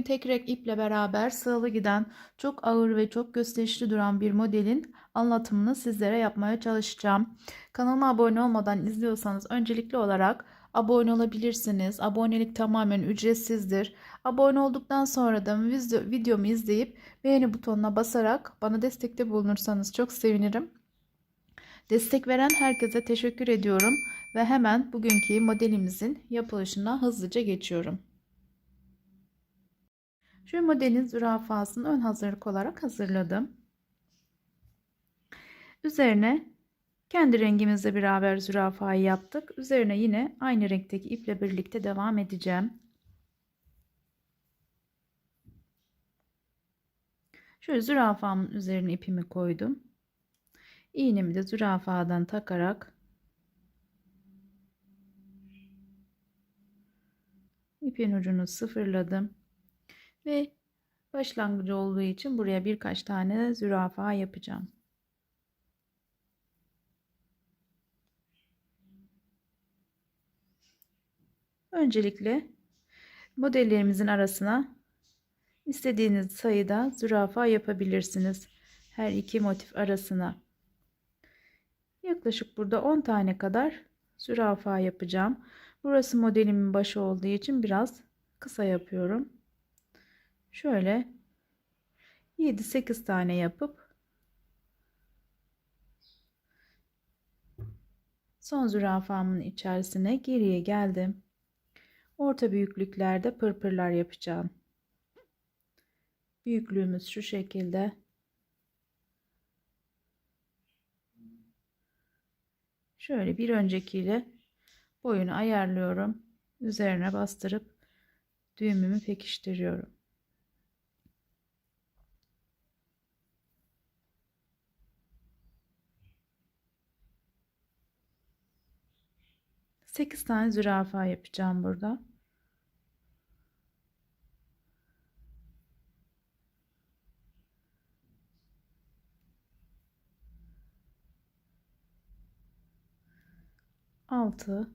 Bugün tek renk iple beraber sıralı giden, çok ağır ve çok gösterişli duran bir modelin anlatımını sizlere yapmaya çalışacağım. Kanalıma abone olmadan izliyorsanız öncelikli olarak abone olabilirsiniz. Abonelik tamamen ücretsizdir. Abone olduktan sonra da video, videomu izleyip beğeni butonuna basarak bana destekte bulunursanız çok sevinirim. Destek veren herkese teşekkür ediyorum ve hemen bugünkü modelimizin yapılışına hızlıca geçiyorum. Şu modelin zürafasını ön hazırlık olarak hazırladım. Üzerine kendi rengimizle beraber zürafayı yaptık. Üzerine yine aynı renkteki iple birlikte devam edeceğim. Şöyle zürafamın üzerine ipimi koydum. İğnemi de zürafadan takarak ipin ucunu sıfırladım. Ve başlangıcı olduğu için buraya birkaç tane zürafa yapacağım. Öncelikle modellerimizin arasına istediğiniz sayıda zürafa yapabilirsiniz. Her iki motif arasına. Yaklaşık burada 10 tane kadar zürafa yapacağım. Burası modelimin başı olduğu için biraz kısa yapıyorum. Şöyle 7-8 tane yapıp son zürafamın içerisine geriye geldim. Orta büyüklüklerde pırpırlar yapacağım. Büyüklüğümüz şu şekilde. Şöyle bir öncekiyle boyunu ayarlıyorum. Üzerine bastırıp düğümümü pekiştiriyorum. Sekiz tane zürafa yapacağım burada. Altı.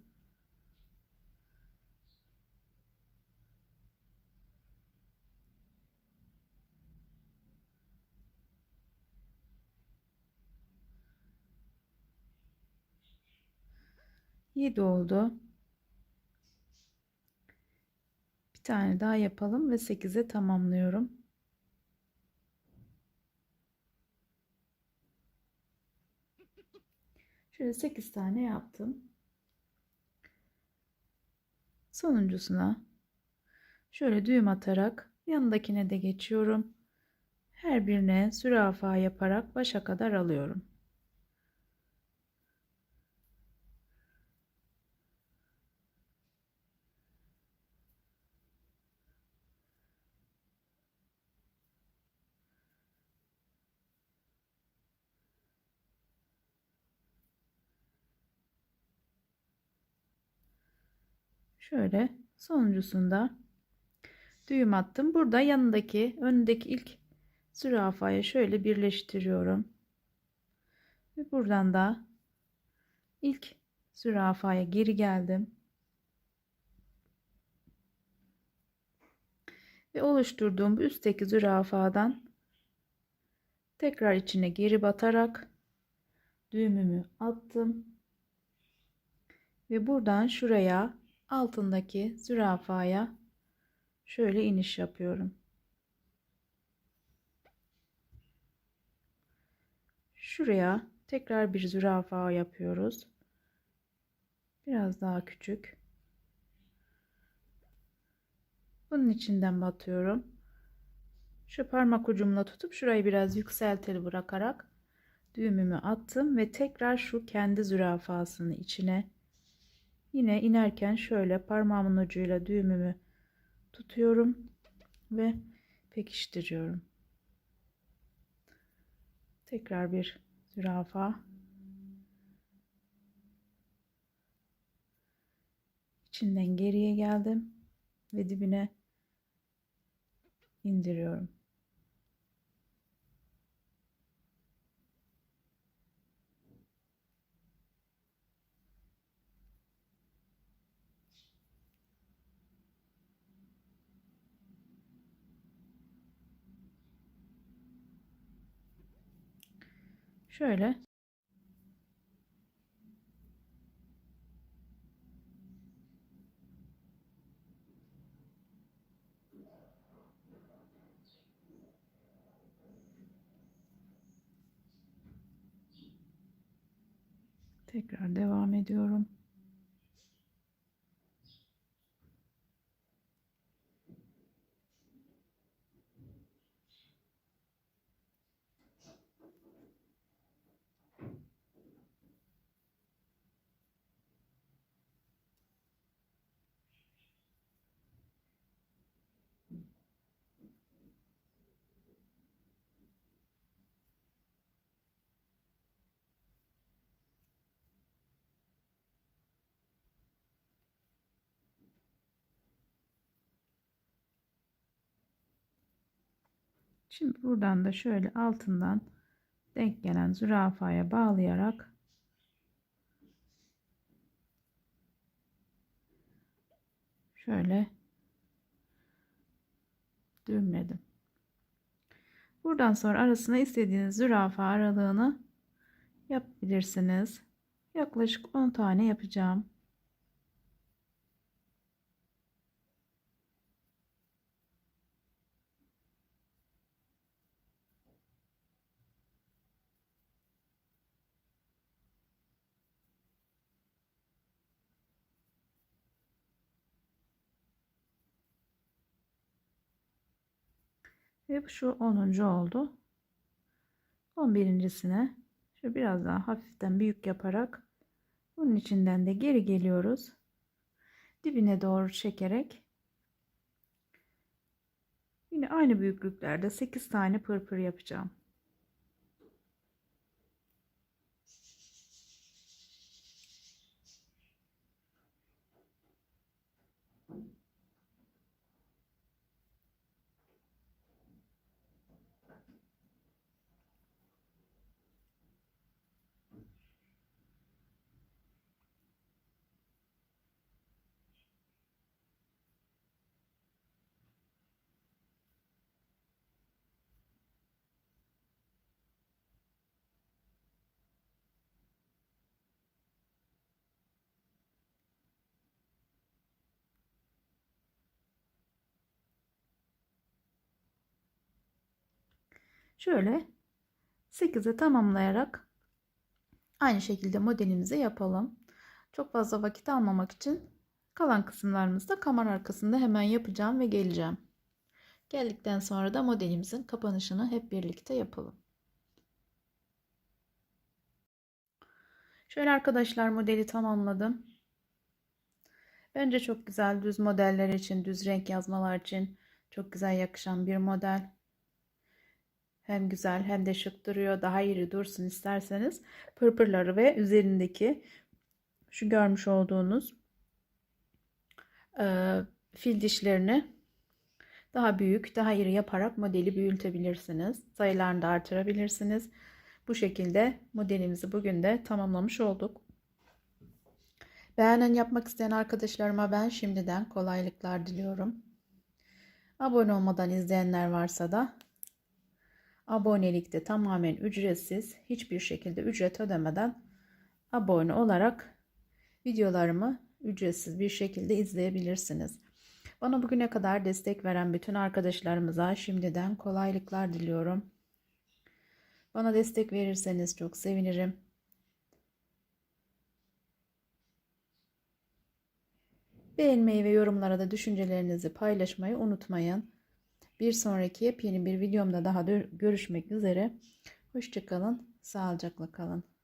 Yedi oldu. Bir tane daha yapalım ve 8'e tamamlıyorum. Şöyle 8 tane yaptım. Sonuncusuna şöyle düğüm atarak yanındakine de geçiyorum. Her birine zürafa yaparak başa kadar alıyorum. Şöyle sonuncusunda düğüm attım. Burada yanındaki önündeki ilk zürafaya şöyle birleştiriyorum. Ve buradan da ilk zürafaya geri geldim. Ve oluşturduğum bu üstteki zürafadan tekrar içine geri batarak düğümümü attım. Ve buradan şuraya altındaki zürafaya şöyle iniş yapıyorum. Şuraya tekrar bir zürafa yapıyoruz. Biraz daha küçük. Bunun içinden batıyorum. Şu parmak ucumla tutup şurayı biraz yükselteli bırakarak düğümümü attım ve tekrar şu kendi zürafasını içine Yine inerken şöyle parmağımın ucuyla düğümümü tutuyorum ve pekiştiriyorum. Tekrar bir zürafa. İçinden geriye geldim ve dibine indiriyorum. Şöyle tekrar devam ediyorum. Şimdi buradan da şöyle altından denk gelen zürafaya bağlayarak şöyle düğümledim. Buradan sonra arasına istediğiniz zürafa aralığını yapabilirsiniz. Yaklaşık 10 tane yapacağım. Ve şu 10. oldu. 11.sine şu biraz daha hafiften büyük yaparak bunun içinden de geri geliyoruz. Dibine doğru çekerek yine aynı büyüklüklerde 8 tane pırpır yapacağım. Şöyle 8'e tamamlayarak aynı şekilde modelimizi yapalım. Çok fazla vakit almamak için kalan kısımlarımızı da kamera arkasında hemen yapacağım ve geleceğim. Geldikten sonra da modelimizin kapanışını hep birlikte yapalım. Şöyle arkadaşlar modeli tamamladım. Bence çok güzel düz modeller için, düz renk yazmalar için çok güzel yakışan bir model. Hem güzel hem de şık duruyor. Daha iri dursun isterseniz pırpırları ve üzerindeki şu görmüş olduğunuz e, fil dişlerini daha büyük, daha iri yaparak modeli büyütebilirsiniz. Sayılarını da artırabilirsiniz. Bu şekilde modelimizi bugün de tamamlamış olduk. Beğenen yapmak isteyen arkadaşlarıma ben şimdiden kolaylıklar diliyorum. Abone olmadan izleyenler varsa da abonelikte tamamen ücretsiz, hiçbir şekilde ücret ödemeden abone olarak videolarımı ücretsiz bir şekilde izleyebilirsiniz. Bana bugüne kadar destek veren bütün arkadaşlarımıza şimdiden kolaylıklar diliyorum. Bana destek verirseniz çok sevinirim. Beğenmeyi ve yorumlara da düşüncelerinizi paylaşmayı unutmayın. Bir sonraki yepyeni bir videomda daha görüşmek üzere. Hoşçakalın, sağlıcakla kalın.